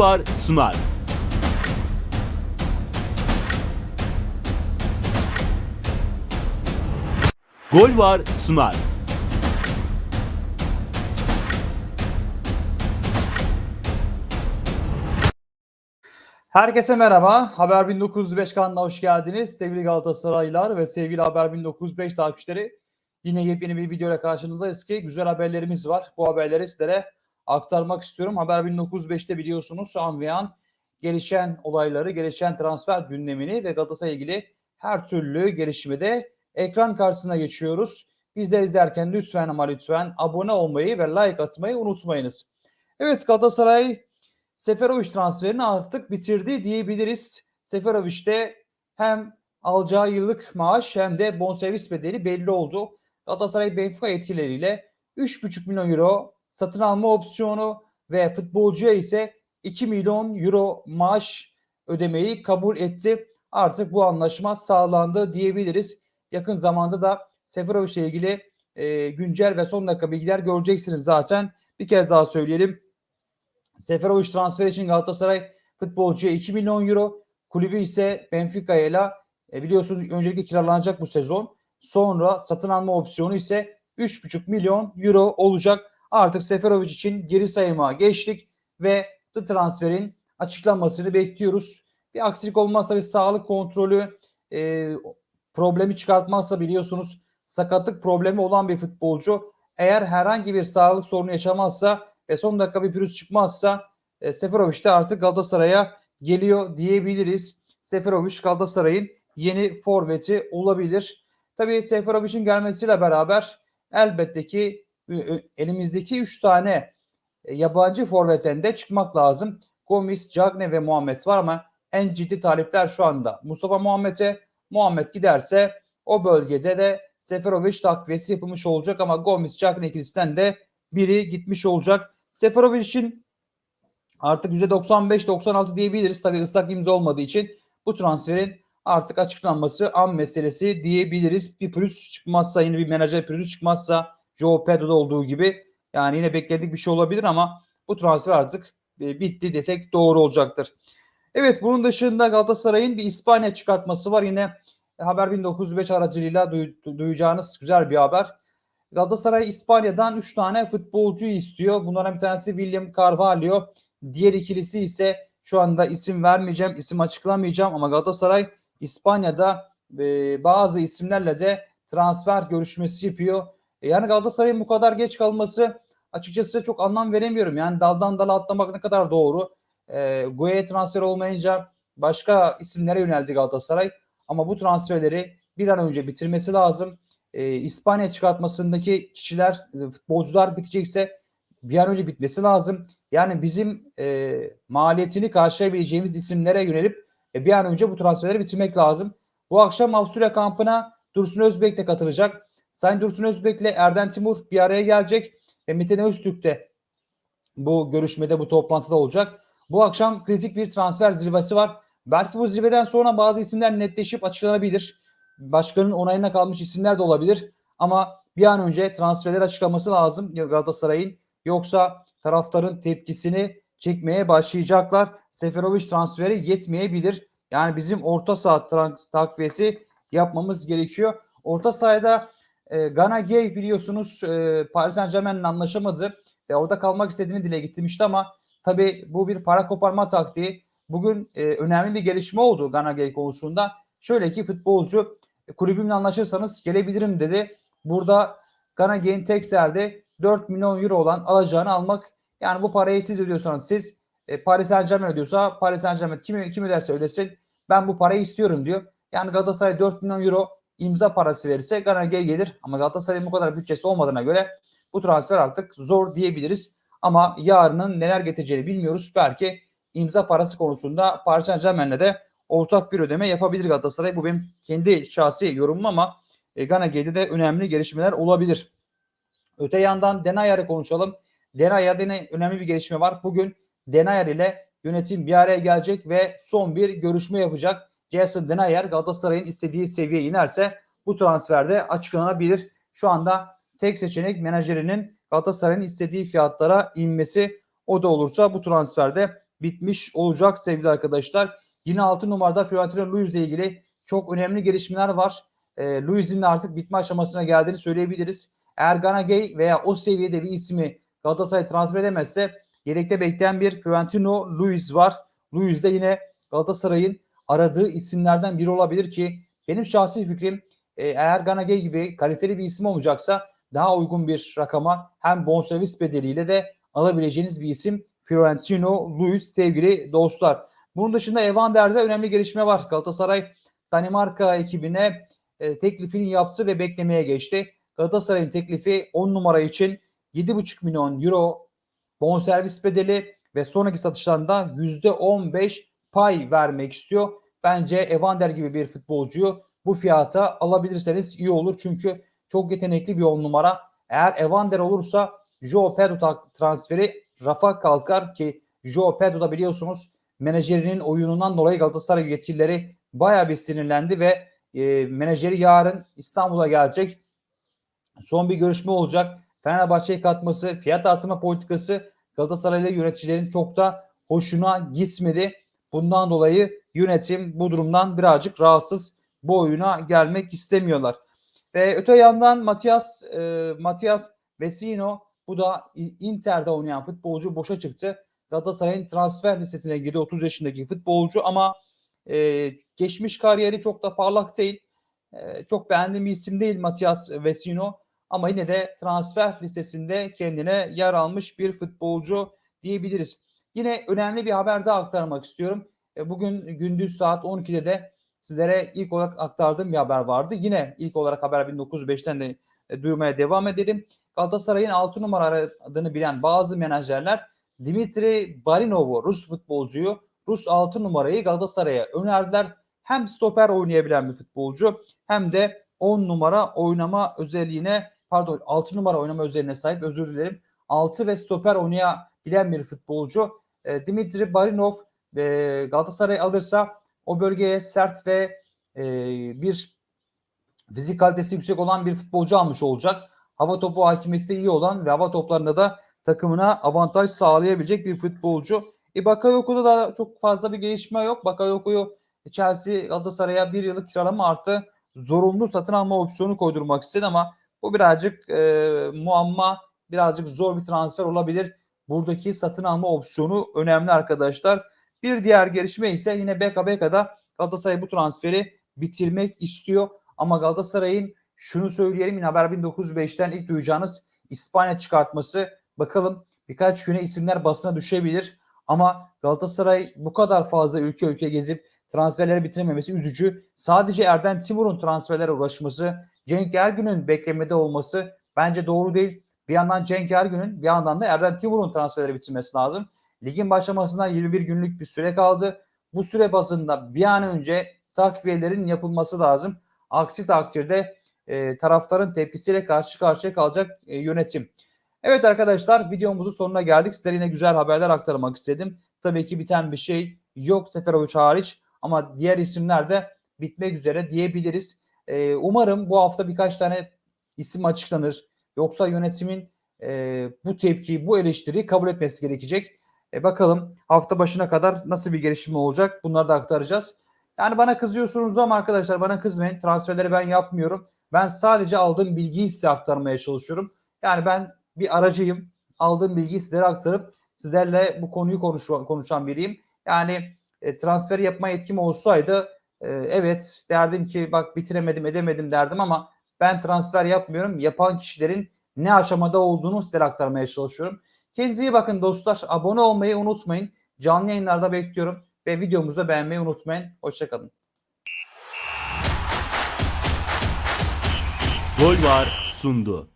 var sunar. Gol var sunar. Herkese merhaba. Haber 1905 kanalına hoş geldiniz. Sevgili Galatasaraylılar ve sevgili Haber 1905 takipçileri. Yine yepyeni bir videoyla karşınızdayız ki güzel haberlerimiz var. Bu haberleri sizlere aktarmak istiyorum. Haber 1905'te biliyorsunuz an ve an gelişen olayları, gelişen transfer gündemini ve Galatasaray ilgili her türlü gelişimi de ekran karşısına geçiyoruz. Bizler izlerken lütfen ama lütfen abone olmayı ve like atmayı unutmayınız. Evet Galatasaray Seferovic transferini artık bitirdi diyebiliriz. Seferovic de hem alacağı yıllık maaş hem de bonservis bedeli belli oldu. Galatasaray Benfica etkileriyle 3,5 milyon euro satın alma opsiyonu ve futbolcuya ise 2 milyon euro maaş ödemeyi kabul etti. Artık bu anlaşma sağlandı diyebiliriz. Yakın zamanda da Seferovic ile ilgili e, güncel ve son dakika bilgiler göreceksiniz zaten. Bir kez daha söyleyelim. Seferovic transfer için Galatasaray futbolcuya 2 milyon euro, kulübü ise Benfica ile e, biliyorsunuz öncelikle kiralanacak bu sezon. Sonra satın alma opsiyonu ise 3,5 milyon euro olacak. Artık Seferovic için geri sayıma geçtik ve bu transferin açıklanmasını bekliyoruz. Bir aksilik olmazsa bir sağlık kontrolü e, problemi çıkartmazsa biliyorsunuz sakatlık problemi olan bir futbolcu eğer herhangi bir sağlık sorunu yaşamazsa ve son dakika bir pürüz çıkmazsa e, Seferovic de artık Galatasaray'a geliyor diyebiliriz. Seferovic Galatasaray'ın yeni forveti olabilir. Tabii Seferovic'in gelmesiyle beraber elbette ki elimizdeki 3 tane e, yabancı forvetten de çıkmak lazım. Gomis, Cagne ve Muhammed var ama en ciddi talipler şu anda Mustafa Muhammed'e. Muhammed giderse o bölgede de Seferovic takviyesi yapılmış olacak ama Gomis, Cagne ikilisinden de biri gitmiş olacak. Seferovic için artık %95-96 diyebiliriz. Tabii ıslak imza olmadığı için bu transferin artık açıklanması an meselesi diyebiliriz. Bir pürüz çıkmazsa yine bir menajer pürüz çıkmazsa Joe Pedro'da olduğu gibi yani yine bekledik bir şey olabilir ama bu transfer artık e, bitti desek doğru olacaktır. Evet bunun dışında Galatasaray'ın bir İspanya çıkartması var. Yine Haber 1905 aracılığıyla duy- duyacağınız güzel bir haber. Galatasaray İspanya'dan 3 tane futbolcu istiyor. Bunlardan bir tanesi William Carvalho. Diğer ikilisi ise şu anda isim vermeyeceğim, isim açıklamayacağım ama Galatasaray İspanya'da e, bazı isimlerle de transfer görüşmesi yapıyor. E, yani Galatasaray'ın bu kadar geç kalması açıkçası çok anlam veremiyorum. Yani daldan dala atlamak ne kadar doğru. E, Gueye transfer olmayınca başka isimlere yöneldi Galatasaray. Ama bu transferleri bir an önce bitirmesi lazım e, İspanya çıkartmasındaki kişiler, e, futbolcular bitecekse bir an önce bitmesi lazım. Yani bizim e, maliyetini karşılayabileceğimiz isimlere yönelip e, bir an önce bu transferleri bitirmek lazım. Bu akşam Avusturya kampına Dursun Özbek de katılacak. Sayın Dursun Özbek ile Erden Timur bir araya gelecek ve Metin Öztürk de bu görüşmede, bu toplantıda olacak. Bu akşam kritik bir transfer zirvesi var. Belki bu zirveden sonra bazı isimler netleşip açıklanabilir başkanın onayına kalmış isimler de olabilir. Ama bir an önce transferler açıklaması lazım Galatasaray'ın. Yoksa taraftarın tepkisini çekmeye başlayacaklar. Seferovic transferi yetmeyebilir. Yani bizim orta saha takviyesi yapmamız gerekiyor. Orta sahada e, Gana Gay biliyorsunuz e, Paris Saint Germain'le anlaşamadı ve orada kalmak istediğini dile getirmişti ama tabii bu bir para koparma taktiği. Bugün e, önemli bir gelişme oldu Gana Gay konusunda. Şöyle ki futbolcu kulübümle anlaşırsanız gelebilirim dedi. Burada Ganagay'in tek derdi 4 milyon euro olan alacağını almak. Yani bu parayı siz ödüyorsanız siz e, Paris Saint Germain ödüyorsa Paris Saint Germain kimi, kim öderse ödesin ben bu parayı istiyorum diyor. Yani Galatasaray 4 milyon euro imza parası verirse Ganagay gelir. Ama Galatasaray'ın bu kadar bütçesi olmadığına göre bu transfer artık zor diyebiliriz. Ama yarının neler getireceğini bilmiyoruz. Belki imza parası konusunda Paris Saint Germain'le de ortak bir ödeme yapabilir Galatasaray. Bu benim kendi şahsi yorumum ama e, Ganage'de de önemli gelişmeler olabilir. Öte yandan Denayar'ı konuşalım. Denayar'da yine önemli bir gelişme var. Bugün Denayar ile yönetim bir araya gelecek ve son bir görüşme yapacak. Jason Denayar Galatasaray'ın istediği seviyeye inerse bu transferde açıklanabilir. Şu anda tek seçenek menajerinin Galatasaray'ın istediği fiyatlara inmesi. O da olursa bu transferde bitmiş olacak sevgili arkadaşlar. Yine 6 numarada Florentino Luiz ile ilgili çok önemli gelişmeler var. E, Luiz'in de artık bitme aşamasına geldiğini söyleyebiliriz. Eğer Ganagay veya o seviyede bir ismi Galatasaray transfer edemezse yedekte bekleyen bir Florentino Luiz var. Luiz de yine Galatasaray'ın aradığı isimlerden biri olabilir ki benim şahsi fikrim e, eğer Ganagay gibi kaliteli bir isim olacaksa daha uygun bir rakama hem bonservis bedeliyle de alabileceğiniz bir isim Fiorentino Luis sevgili dostlar. Bunun dışında Evander'de önemli gelişme var. Galatasaray Danimarka ekibine e, teklifini yaptı ve beklemeye geçti. Galatasaray'ın teklifi 10 numara için 7,5 milyon euro bonservis bedeli ve sonraki satışlarında %15 pay vermek istiyor. Bence Evander gibi bir futbolcuyu bu fiyata alabilirseniz iyi olur. Çünkü çok yetenekli bir 10 numara. Eğer Evander olursa Joe Pedro transferi rafa kalkar ki Joe Pedro da biliyorsunuz menajerinin oyunundan dolayı Galatasaray yetkilileri bayağı bir sinirlendi ve e, menajeri yarın İstanbul'a gelecek. Son bir görüşme olacak. Fenerbahçe'ye katması, fiyat artırma politikası Galatasaraylı yöneticilerin çok da hoşuna gitmedi. Bundan dolayı yönetim bu durumdan birazcık rahatsız. Bu oyuna gelmek istemiyorlar. Ve öte yandan Matias e, Matias Vecino bu da Inter'de oynayan futbolcu boşa çıktı. Galatasaray'ın transfer listesine girdi 30 yaşındaki futbolcu ama e, geçmiş kariyeri çok da parlak değil. E, çok beğendiğim bir isim değil Matias Vecino ama yine de transfer listesinde kendine yer almış bir futbolcu diyebiliriz. Yine önemli bir haber daha aktarmak istiyorum. E, bugün gündüz saat 12'de de sizlere ilk olarak aktardığım bir haber vardı. Yine ilk olarak haber 1905'ten de e, duymaya devam edelim. Galatasaray'ın 6 numara adını bilen bazı menajerler Dimitri Barinov'u Rus futbolcuyu Rus 6 numarayı Galatasaray'a önerdiler. Hem stoper oynayabilen bir futbolcu hem de 10 numara oynama özelliğine pardon 6 numara oynama özelliğine sahip özür dilerim. 6 ve stoper oynayabilen bir futbolcu. E, Dimitri Barinov e, Galatasaray alırsa o bölgeye sert ve e, bir fizik kalitesi yüksek olan bir futbolcu almış olacak. Hava topu hakimiyeti de iyi olan ve hava toplarında da takımına avantaj sağlayabilecek bir futbolcu. E Bakayoko'da da çok fazla bir gelişme yok. Bakayoko'yu Chelsea Galatasaray'a bir yıllık kiralama artı zorunlu satın alma opsiyonu koydurmak istedi ama bu birazcık e, muamma, birazcık zor bir transfer olabilir. Buradaki satın alma opsiyonu önemli arkadaşlar. Bir diğer gelişme ise yine Beka Beka'da Galatasaray bu transferi bitirmek istiyor. Ama Galatasaray'ın şunu söyleyelim yine haber 1905'ten ilk duyacağınız İspanya çıkartması. Bakalım birkaç güne isimler basına düşebilir. Ama Galatasaray bu kadar fazla ülke ülke gezip transferleri bitirememesi üzücü. Sadece Erden Timur'un transferlere uğraşması, Cenk Ergün'ün beklemede olması bence doğru değil. Bir yandan Cenk Ergün'ün bir yandan da Erden Timur'un transferleri bitirmesi lazım. Ligin başlamasına 21 günlük bir süre kaldı. Bu süre bazında bir an önce takviyelerin yapılması lazım. Aksi takdirde e, taraftarın tepkisiyle karşı karşıya kalacak e, yönetim. Evet arkadaşlar videomuzun sonuna geldik. Sizlere yine güzel haberler aktarmak istedim. Tabii ki biten bir şey yok Seferovic hariç ama diğer isimler de bitmek üzere diyebiliriz. E, umarım bu hafta birkaç tane isim açıklanır. Yoksa yönetimin e, bu tepkiyi, bu eleştiriyi kabul etmesi gerekecek. E, bakalım hafta başına kadar nasıl bir gelişme olacak bunları da aktaracağız. Yani bana kızıyorsunuz ama arkadaşlar bana kızmayın. Transferleri ben yapmıyorum. Ben sadece aldığım bilgiyi size aktarmaya çalışıyorum. Yani ben bir aracıyım. Aldığım bilgiyi sizlere aktarıp sizlerle bu konuyu konuş konuşan biriyim. Yani e, transfer yapma yetkim olsaydı e, evet derdim ki bak bitiremedim edemedim derdim ama ben transfer yapmıyorum. Yapan kişilerin ne aşamada olduğunu sizlere aktarmaya çalışıyorum. Kendinize iyi bakın dostlar. Abone olmayı unutmayın. Canlı yayınlarda bekliyorum. Ve videomuzu beğenmeyi unutmayın. Hoşçakalın. Gol var sundu.